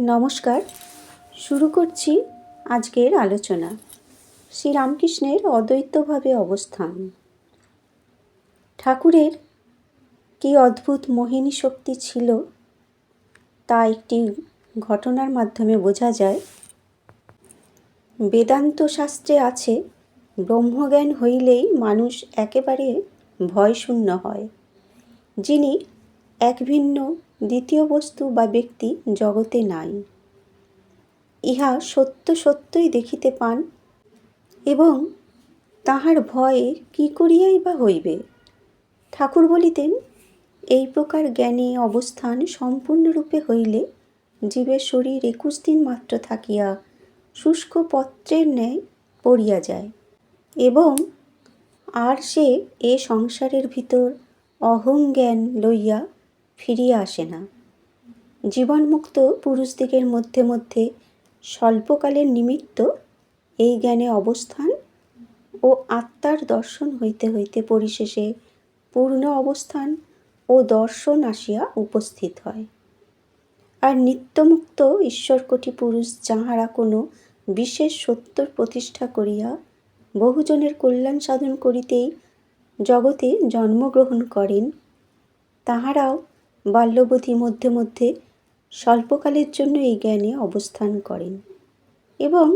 নমস্কার। শুরু করছি আজকের আলোচনা। শ্রীরামকৃষ্ণের অদ্বৈতভাবে অবস্থান। ঠাকুরের কী অদ্ভুত মোহিনী শক্তি ছিল, তা একটি ঘটনার মাধ্যমে বোঝা যায়। বেদান্ত শাস্ত্রে আছে, ব্রহ্মজ্ঞান হইলেই মানুষ একেবারে ভয়শূন্য হয়। যিনি এক ভিন্ন, দ্বিতীয় বস্তু বা ব্যক্তি জগতে নাই। ইহা সত্য সত্যই দেখিতে পান এবং তাহার ভয়ে কি করিয়াই বা হইবে? ঠাকুর বলিতেন, এই প্রকার জ্ঞানী অবস্থান সম্পূর্ণরূপে হইলে জীবের শরীর একুশ দিন মাত্র থাকিয়া শুষ্ক পত্রের ন্যায় পড়িয়া যায় এবং আর সে এ সংসারের ভিতর অহং জ্ঞান লইয়া ফিরিয়া আসে না। জীবনমুক্ত পুরুষদিগের মধ্যে মধ্যে স্বল্পকালের নিমিত্ত এই জ্ঞানে অবস্থান ও আত্মার দর্শন হইতে হইতে পরিশেষে পূর্ণ অবস্থান ও দর্শন আসিয়া উপস্থিত হয়। আর নিত্যমুক্ত ঈশ্বরকোটি পুরুষ যাহারা কোনো বিশেষ সত্যর প্রতিষ্ঠা করিয়া বহুজনের কল্যাণ সাধন করিতেই জগতে জন্মগ্রহণ করেন, তাহারাও বাল্যবধি মধ্যে মধ্যে স্বল্পকালের জন্য এই জ্ঞানে অবস্থান করেন এবং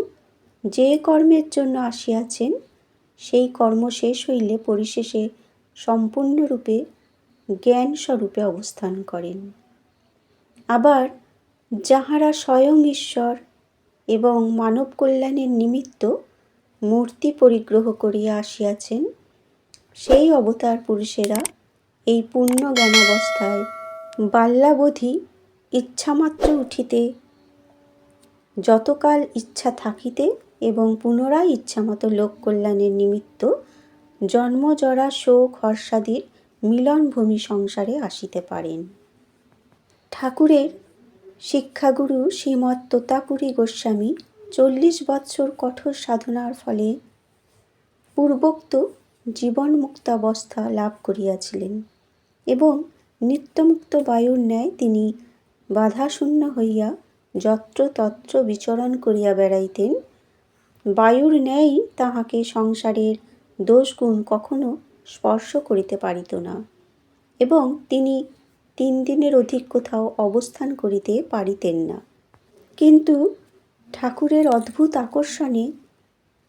যে কর্মের জন্য আসিয়াছেন, সেই কর্ম শেষ হইলে পরিশেষে সম্পূর্ণরূপে জ্ঞান স্বরূপে অবস্থান করেন। আবার যাহারা স্বয়ং ঈশ্বর এবং মানব কল্যাণের নিমিত্ত মূর্তি পরিগ্রহ করিয়া আসিয়াছেন, সেই অবতার পুরুষেরা এই পূর্ণ জ্ঞানাবস্থায় বাল্যাবধি ইচ্ছামাত্র উঠিতে, যতকাল ইচ্ছা থাকিতে এবং পুনরায় ইচ্ছামতো লোক কল্যাণের নিমিত্ত জন্মজরা শোক, হর্ষাদির মিলনভূমি সংসারে আসিতে পারেন। ঠাকুরের শিক্ষাগুরু শ্রীমৎ তোতাপুরী গোস্বামী চল্লিশ বৎসর কঠোর সাধনার ফলে পূর্বোক্ত জীবনমুক্তাবস্থা লাভ করিয়াছিলেন এবং নিত্যমুক্ত বায়ুর ন্যায় তিনি বাধাশূন্য হইয়া যত্র তত্র বিচরণ করিয়া বেড়াইতেন। বায়ুর ন্যায়ই তাহাকে সংসারের দোষগুণ কখনো স্পর্শ করিতে পারিত না এবং তিনি তিন দিনের অধিক কোথাও অবস্থান করিতে পারিতেন না। কিন্তু ঠাকুরের অদ্ভুত আকর্ষণে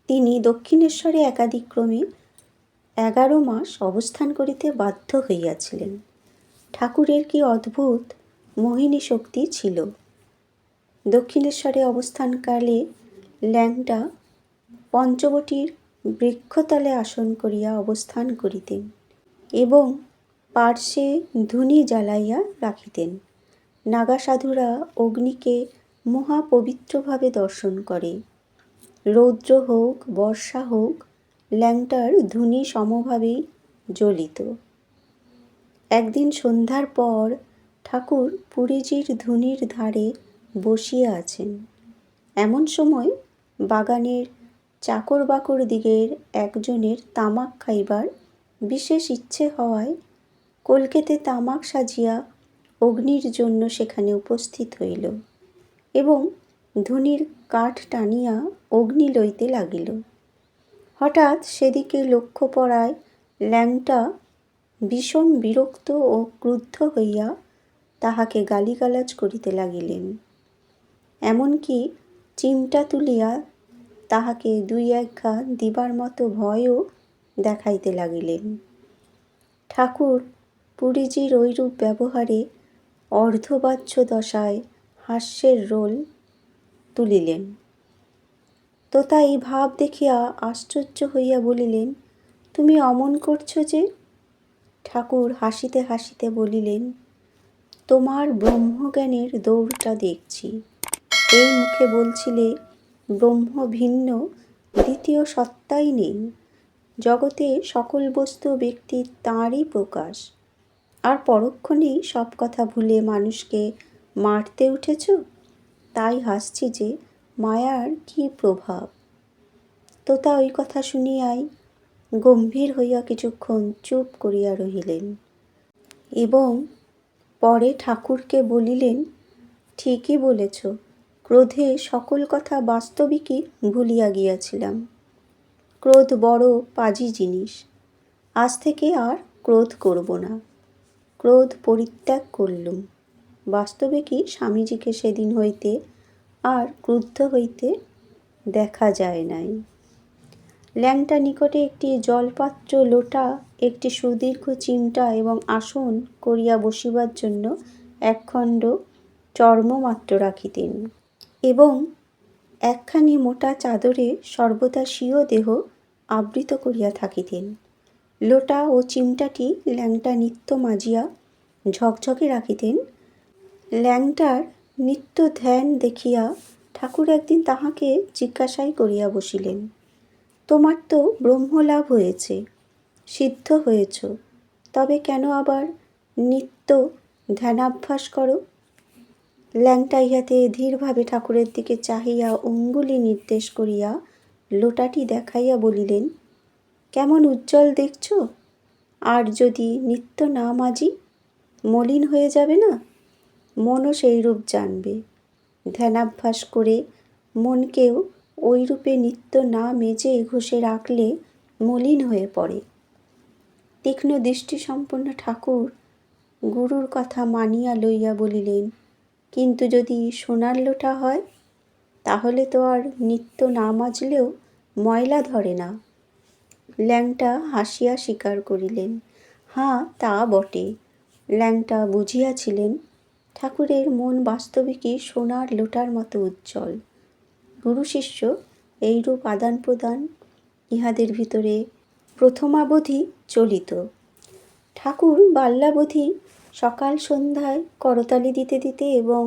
তিনি দক্ষিণেশ্বরে একাদিক্রমে এগারো মাস অবস্থান করিতে বাধ্য হইয়াছিলেন। ঠাকুরের কি অদ্ভুত মোহিনী শক্তি ছিল? দক্ষিণেশ্বরে অবস্থানকালে ল্যাংটা পঞ্চবটির বৃক্ষতলে আসন করিয়া অবস্থান করিতেন এবং পার্শ্বে ধুনি জ্বালাইয়া রাখিতেন। নাগা সাধুরা অগ্নিকে মহাপবিত্রভাবে দর্শন করে। রৌদ্র হোক, বর্ষা হোক, ল্যাংটার ধুনি সমভাবেই জ্বলিত। একদিন সন্ধ্যার পর ঠাকুর পুরীজির ধুনির ধারে বসিয়া আছেন। এমন সময় বাগানের চাকর বাকর দিগের একজনের তামাক খাইবার বিশেষ ইচ্ছে হওয়ায় কলকেতে তামাক সাজিয়া অগ্নির জন্য সেখানে উপস্থিত হইল এবং ধুনির কাঠ টানিয়া অগ্নি লইতে লাগিল। হঠাৎ সেদিকে লক্ষ্য পড়ায় ল্যাংটা ভীষণ বিরক্ত ও ক্রুদ্ধ হইয়া তাহাকে গালিগালাজ করিতে লাগিলেন। এমনকি চিমটা তুলিয়া তাহাকে দুই এক ঘা দিবার মতো ভয়ও দেখাইতে লাগিলেন। ঠাকুর পুরীজির ঐরূপ ব্যবহারে অর্ধবাচ্য দশায় হাস্যের রোল তুলিলেন। তোতা এই ভাব দেখিয়া আশ্চর্য হইয়া বলিলেন, তুমি অমন করছ যে ঠাকুর হাসিতে হাসিতে বলিলেন, তোমার ব্রহ্মজ্ঞানের দৌড়টা দেখছি। এই মুখে বলছিলে, ব্রহ্ম ভিন্ন, দ্বিতীয় সত্তাই নেই। জগতে সকল বস্তু ব্যক্তি তাঁরই প্রকাশ। আর পরক্ষণেই সব কথা ভুলে মানুষকে মারতে উঠেছ? তাই হাসছি যে মায়ার কি প্রভাব? তোতা ওই কথা শুনিয়াই গম্ভীর হইয়া কিছুক্ষণ চুপ করিয়া রহিলেন এবং পরে ঠাকুরকে বলিলেন, ঠিকই বলেছ, ক্রোধে সকল কথা বাস্তবিকই ভুলিয়া গিয়াছিলাম। ক্রোধ বড় পাজি জিনিস, আজ থেকে আর ক্রোধ করব না। ক্রোধ পরিত্যাগ করলুম। বাস্তবে কি স্বামীজিকে সেদিন হইতে আর ক্রুদ্ধ হইতে দেখা যায় নাই। ল্যাংটা নিকটে একটি জলপাত্র লোটা, একটি সুদীর্ঘ চিমটা এবং আসন করিয়া বসিবার জন্য একখণ্ড চর্মমাত্র রাখিতেন এবং একখানি মোটা চাদরে সর্বদা স্বীয় দেহ আবৃত করিয়া থাকিতেন। লোটা ও চিমটাটি ল্যাংটা নিত্য মাজিয়া ঝকঝকে রাখিতেন। ল্যাংটার নিত্য ধ্যান দেখিয়া ঠাকুর একদিন তাহাকে জিজ্ঞাসাই করিয়া বসিলেন তোমার তো ব্রহ্মলাভ হয়েছে, সিদ্ধ হয়েছ, তবে কেন আবার নিত্য ধ্যানাভ্যাস করো? ল্যাংটা ইহাতে ধীরভাবে ঠাকুরের দিকে চাহিয়া অঙ্গুলি নির্দেশ করিয়া লোটাটি দেখাইয়া বলিলেন, কেমন উজ্জ্বল দেখছ? আর যদি নিত্য না মাজি, মলিন হয়ে যাবে না? মনও সেই রূপ জানবে। ধ্যানাভ্যাস করে মনকেও ওই রূপে নিত্য না মেজে ঘষে রাখলে মলিন হয়ে পড়ে। তীক্ষ্ণ দৃষ্টিসম্পন্ন ঠাকুর গুরুর কথা মানিয়া লইয়া বলিলেন, কিন্তু যদি সোনার লোটা হয়, তাহলে তো আর নিত্য না মাজলেও ময়লা ধরে না। ল্যাংটা হাসিয়া স্বীকার করিলেন হাঁ তা বটে। ল্যাংটা বুঝিয়াছিলেন, ঠাকুরের মন বাস্তবিকই সোনার লোটার মতো উজ্জ্বল। গুরু শিষ্য এইরূপ আদান প্রদান ইহাদের ভিতরে প্রথমাবধি চলিত। ঠাকুর বাল্যাবধি সকাল সন্ধ্যায় করতালি দিতে দিতে এবং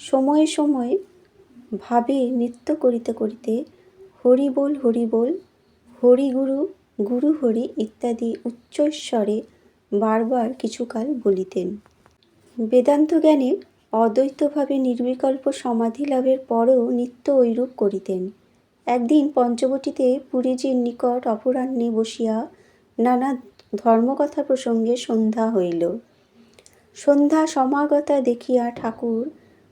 সময়ে সময়ে ভাবে নৃত্য করিতে করিতে হরি বল হরি বল হরি গুরু গুরু হরি ইত্যাদি উচ্চস্বরে বারবার কিছুকাল বলিতেন। বেদান্ত জ্ঞানে অদ্বৈতভাবে নির্বিকল্প সমাধি লাভের পরও নিত্য ঐরূপ করিতেন। একদিন পঞ্চবটিতে পুরীজির নিকট অপরাহ্নে বসিয়া নানা ধর্মকথা প্রসঙ্গে সন্ধ্যা হইল। সন্ধ্যা সমাগতা দেখিয়া ঠাকুর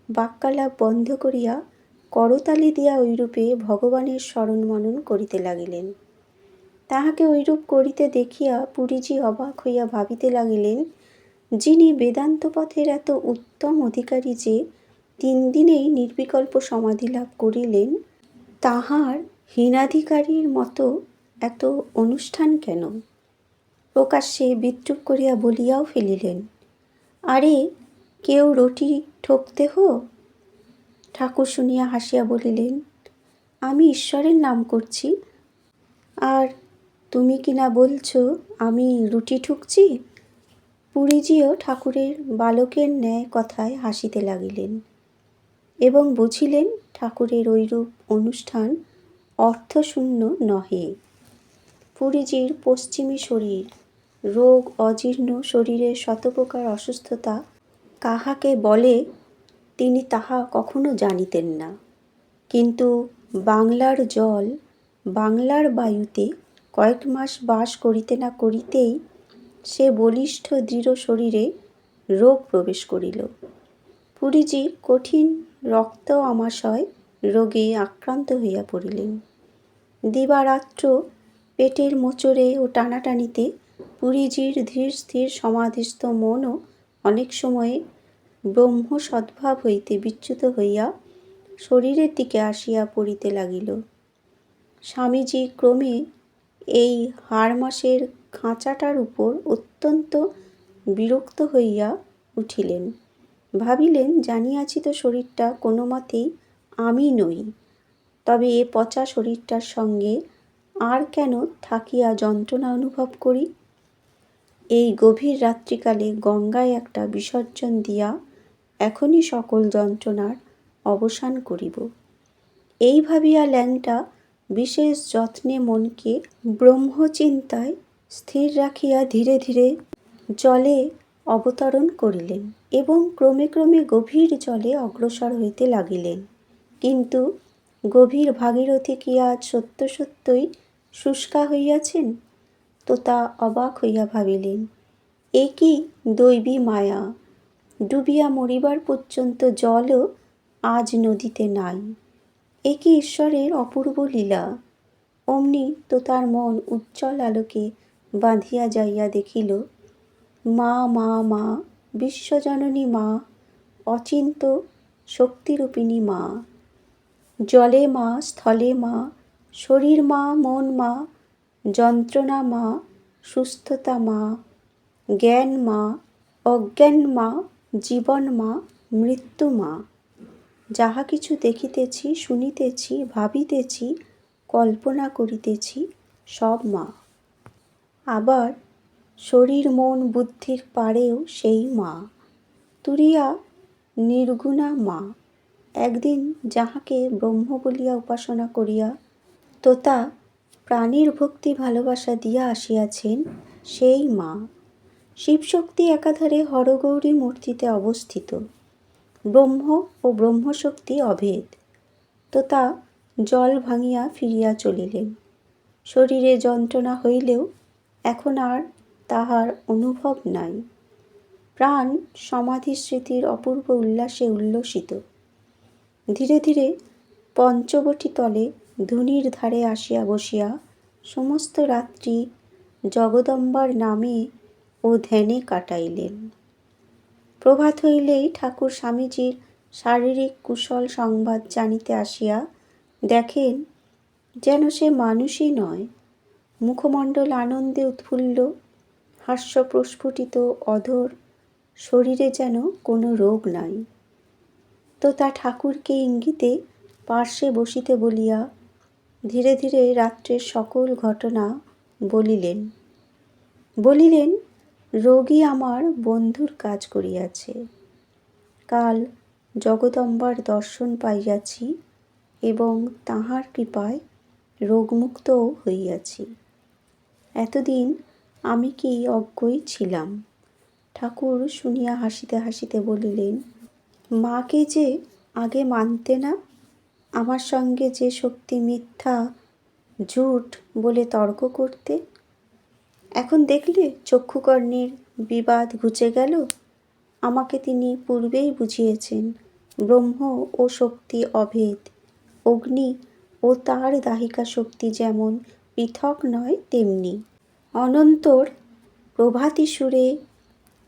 বাক্যালাপ বন্ধ করিয়া করতালি দিয়া ঐরূপে ভগবানের স্মরণ মনন করিতে লাগিলেন। তাহাকে ঐরূপ করিতে দেখিয়া পুরীজি অবাক হইয়া ভাবিতে লাগিলেন যিনি বেদান্ত পথের এত উত্তম অধিকারী যে তিন দিনেই নির্বিকল্প সমাধি লাভ করিলেন, তাহার হীনাধিকারীর মতো এত অনুষ্ঠান কেন? প্রকাশ্যে বিদ্রুপ করিয়া বলিয়াও ফেলিলেন, আরে, কেউ রুটি ঠকতে হো ঠাকুর শুনিয়া হাসিয়া বলিলেন, আমি ঈশ্বরের নাম করছি, আর তুমি কি না বলছো আমি রুটি ঠুকছি? পুরীজিও ঠাকুরের বালকের ন্যায় কথায় হাসিতে লাগিলেন এবং বুঝিলেন ঠাকুরের ঐরূপ অনুষ্ঠান অর্থশূন্য নহে। পুরীজির পশ্চিমী শরীর, রোগ অজীর্ণ শরীরের শতপ্রকার অসুস্থতা কাহাকে বলে তিনি তাহা কখনো জানিতেন না। কিন্তু বাংলার জল বাংলার বায়ুতে কয়েক মাস বাস করিতে না করিতেই সে বলিষ্ঠ দৃঢ় শরীরে রোগ প্রবেশ করিল। পুরীজি কঠিন রক্ত আমাশয় রোগে আক্রান্ত হইয়া পড়িলেন। দিবারাত্র পেটের মোচড়ে ও টানাটানিতে পুরীজির ধীর স্থির সমাধিস্থ মনও অনেক সময়ে ব্রহ্ম সদ্ভাব হইতে বিচ্যুত হইয়া শরীরের দিকে আসিয়া পড়িতে লাগিল। স্বামীজি ক্রমে এই হাড় মাসের খাঁচাটার উপর অত্যন্ত বিরক্ত হইয়া উঠিলেন। ভাবিলেন, জানিয়াছি তো শরীরটা কোনো মতেই আমি নই। তবে এ পচা শরীরটার সঙ্গে আর কেন থাকিয়া যন্ত্রণা অনুভব করি? এই গভীর রাত্রিকালে গঙ্গায় একটা বিসর্জন দিয়া এখনই সকল যন্ত্রণার অবসান করিব। এই ভাবিয়া ল্যাংটা বিশেষ যত্নে মনকে ব্রহ্মচিন্তায় স্থির রাখিয়া ধীরে ধীরে জলে অবতরণ করিলেন এবং ক্রমে ক্রমে গভীর জলে অগ্রসর হইতে লাগিলেন। কিন্তু গভীর ভাগীরথী কি আজ সত্য সত্যই শুষ্কা হইয়াছেন? তো তা অবাক হইয়া ভাবিলেন, এ কি দৈবী মায়া? ডুবিয়া মরিবার পর্যন্ত জলও আজ নদীতে নাই। এ কি ঈশ্বরের অপূর্ব লীলা? অমনি তো তার মন উজ্জ্বল আলোকে বাঁধিয়া যাইয়া দেখিল, মা মা মা, বিশ্বজননী মা, অচিন্ত শক্তিরূপিণী মা। জলে মা, স্থলে মা, শরীর মা, মন মা, যন্ত্রণা মা, সুস্থতা মা, জ্ঞান মা, অজ্ঞান মা, জীবন মা, মৃত্যু মা। যাহা কিছু দেখিতেছি, শুনিতেছি, ভাবিতেছি, কল্পনা করিতেছি, সব মা। আবার শরীর, মন, বুদ্ধির পারেও সেই মা। তুরিয়া নির্গুণা মা। একদিন যাহাকে ব্রহ্ম বলিয়া উপাসনা করিয়া তোতা প্রাণীর ভক্তি ভালোবাসা দিয়া আসিয়াছেন সেই মা। শিবশক্তি একাধারে হরগৌরী মূর্তিতে অবস্থিত। ব্রহ্ম ও ব্রহ্মশক্তি অভেদ। তোতা জল ভাঙিয়া ফিরিয়া চলিলেন। শরীরে যন্ত্রণা হইলেও এখন আর তাহার অনুভব নাই। প্রাণ সমাধি স্মৃতির অপূর্ব উল্লাসে উল্লসিত। ধীরে ধীরে পঞ্চবটি তলে ধুনির ধারে আসিয়া বসিয়া সমস্ত রাত্রি জগদম্বার নামে ও ধ্যানে কাটাইলেন। প্রভাত হইলেই ঠাকুর স্বামীজির শারীরিক কুশল সংবাদ জানিতে আসিয়া দেখেন, যেন সে মানুষই নয় মুখমণ্ডল আনন্দে উৎফুল্ল হাস্য প্রস্ফুটিত অধর, শরীরে যেন কোনো রোগ নাই। তো তা ঠাকুরকে ইঙ্গিতে পার্শ্বে বসিতে বলিয়া ধীরে ধীরে রাত্রের সকল ঘটনা বলিলেন। বলিলেন, রোগী আমার বন্ধুর কাজ করিয়াছে। কাল জগদম্বার দর্শন পাইয়াছি এবং তাহার কৃপায় রোগমুক্তও হইয়াছি। এতদিন আমি কি অজ্ঞই ছিলাম? ঠাকুর শুনিয়া হাসিতে হাসিতে বলিলেন, মাকে যে আগে মানতে না? আমার সঙ্গে যে শক্তি মিথ্যা, ঝুট বলে তর্ক করতে? এখন দেখলে চক্ষুকর্ণের বিবাদ ঘুচে গেল। আমাকে তিনি পূর্বেই বুঝিয়েছেন, ব্রহ্ম ও শক্তি অভেদ, অগ্নি ও তার দাহিকা শক্তি যেমন পৃথক নয় তেমনি। অনন্তর প্রভাতী সুরে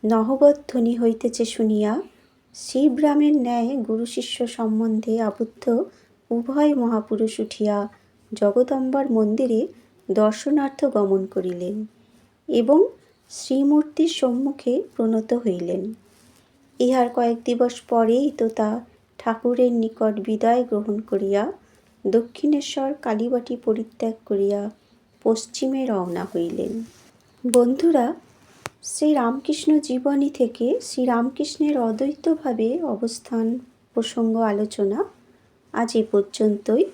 নহবধ্বনি হইতেছে শুনিয়া শিবরামের ন্যায় গুরু শিষ্য সম্বন্ধে আবদ্ধ উভয় মহাপুরুষ উঠিয়া জগদম্বার মন্দিরে দর্শনার্থ গমন করিলেন এবং শ্রীমূর্তির সম্মুখে প্রণত হইলেন। ইহার কয়েক দিবস পরেই তো তা ঠাকুরের নিকট বিদায় গ্রহণ করিয়া দক্ষিণেশ্বর কালীবাটি পরিত্যাগ করিয়া পশ্চিমে রওনা হইলেন। বন্ধুরা শ্রী রামকৃষ্ণ জীবনী থেকে শ্রীরামকৃষ্ণের অদ্বৈতভাবে অবস্থান প্রসঙ্গ আলোচনা আজ এ পর্যন্তই।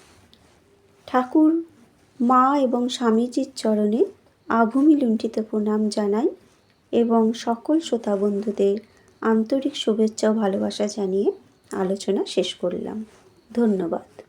ঠাকুর, মা এবং স্বামীজির চরণে আভূমি লুণ্ঠিত প্রণাম জানাই এবং সকল শ্রোতা বন্ধুদের আন্তরিক শুভেচ্ছা ও ভালোবাসা জানিয়ে আলোচনা শেষ করলাম। ধন্যবাদ।